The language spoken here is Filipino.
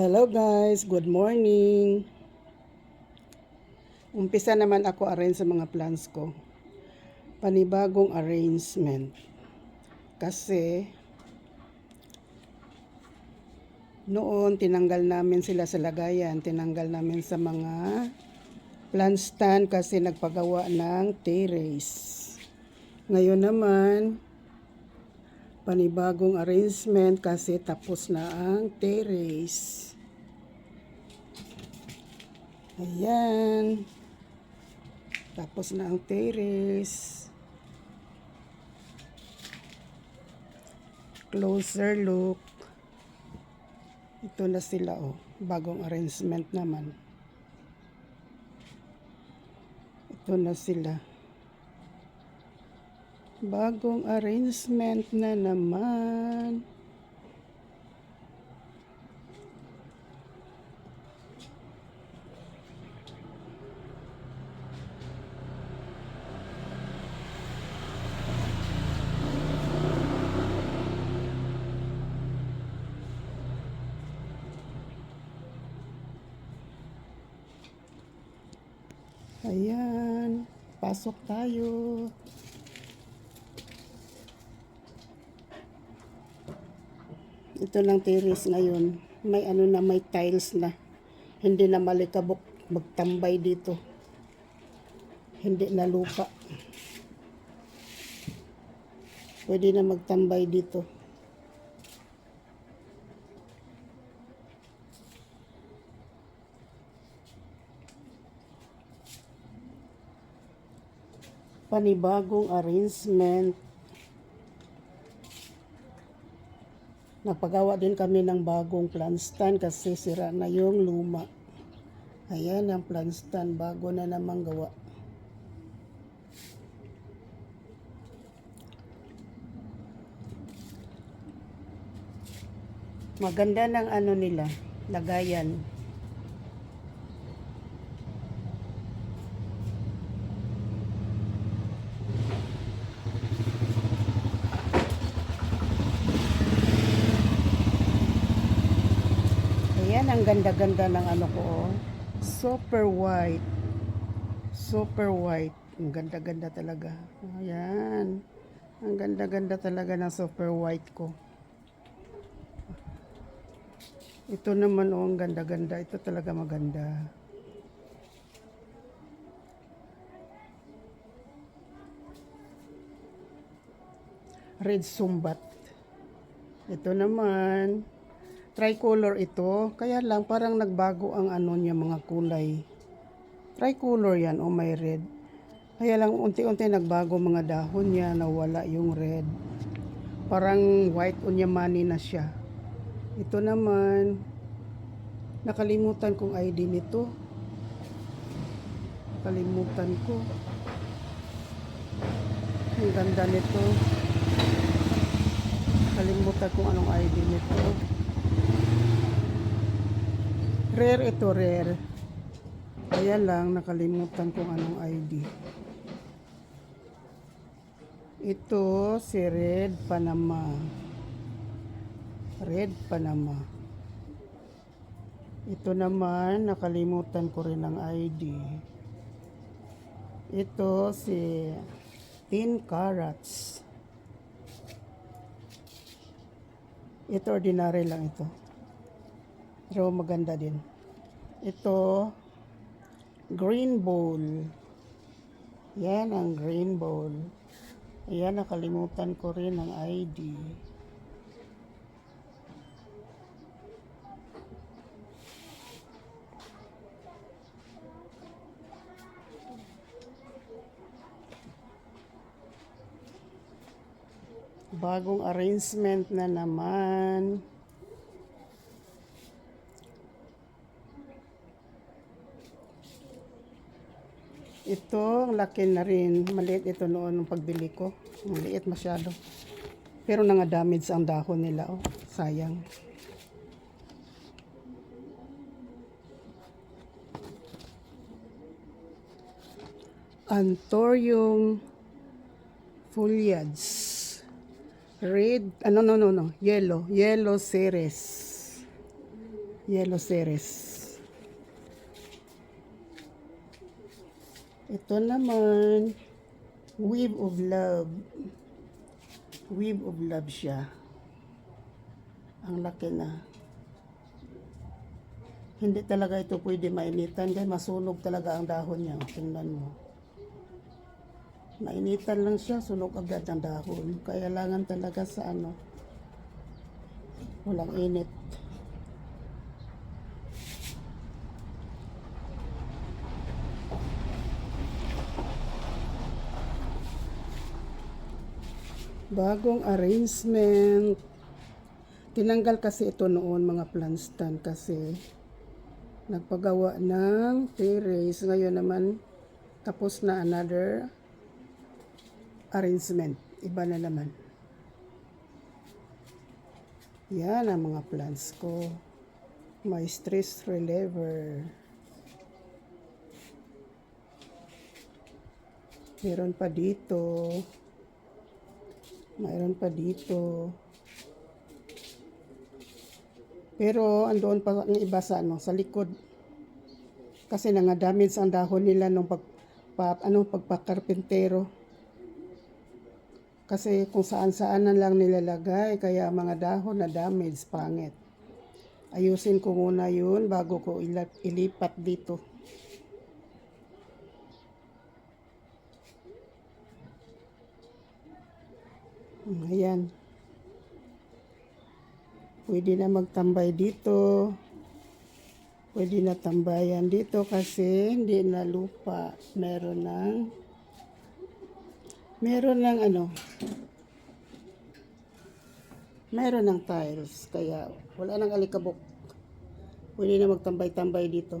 Hello guys, good morning. Umpisa naman ako arrange sa mga plans ko. Panibagong arrangement. Kasi noon tinanggal namin sila sa lagayan, tinanggal namin sa mga plant stand kasi nagpagawa ng terrace. Ngayon naman, panibagong arrangement kasi tapos na ang terrace. Ayan. Tapos na ang terrace. Closer look. Ito na sila oh. Bagong arrangement naman. Ito na sila. Bagong arrangement na naman. Ayan, pasok tayo. Ito lang terrace ngayon. May ano na, may tiles na. Hindi na malikabok magtambay dito. Hindi na lupa. Pwede na magtambay dito. Panibagong arrangement Nagpagawa din kami ng bagong plant stand kasi sira na yung luma. Ayan ang plant stand, bago na namang gawa. Maganda ng ano nila, lagayan. Ayan, ang ganda-ganda ng ano ko. oh. Super white. Super white. Ang ganda-ganda talaga. Ayan. Ang ganda-ganda talaga ng super white ko. Ito naman oh, ang ganda-ganda. Ito talaga maganda. Red sumbat. Ito naman, tricolor ito. Kaya lang parang nagbago ang ano niya mga kulay. Tricolor yan o may red. Kaya lang unti-unti nagbago mga dahon niya nawala yung red. Parang white unyamani na siya. Ito naman, nakalimutan kong ID nito. Nakalimutan ko. Ang ganda nito. Nakalimutan kung anong ID nito. Rare ito, rare. Kaya lang, nakalimutan kung anong ID. Ito, si Red Panama. Red Panama. Ito naman, nakalimutan ko rin ang ID. Ito, si Tin Carrots. Ito, ordinary lang ito. Pero maganda din. Ito, green bowl. Yan ang green bowl. Ayan, nakalimutan ko rin ang ID. Bagong arrangement na naman. Ito, laki na rin. Maliit ito noon nung pagbili ko. Maliit masyado. Pero nanga-damage ang dahon nila. Oh, sayang. Antorium foliage. Red, ano, no, no, no, yellow, yellow ceres. Yellow Ceres. Ito naman, Weave of Love. Weave of Love siya. Ang laki na. Hindi talaga ito pwede mainitan dahil masunog talaga ang dahon niya. Tingnan mo. Mainitan lang siya, sunog agad ang dahon. Kaya langan talaga sa ano, walang init. Bagong arrangement. Tinanggal kasi ito noon mga plant stand kasi nagpagawa ng terrace. Ngayon naman tapos na another arrangement. Iba na naman. Yan ang mga plants ko. My stress reliever. Meron pa dito. Mayroon pa dito. Pero andoon pa ang iba sa ano, sa likod. Kasi nangadamage ang dahon nila nung pag pa, ano, pagpakarpintero. Kasi kung saan-saan na lang nilalagay, kaya mga dahon na damage, pangit. Ayusin ko muna yun bago ko ilipat dito. Ayan. Pwede na magtambay dito. Pwede na tambayan dito kasi hindi na lupa. Meron ng meron ng ano meron ng tiles kaya wala nang alikabok pwede na magtambay-tambay dito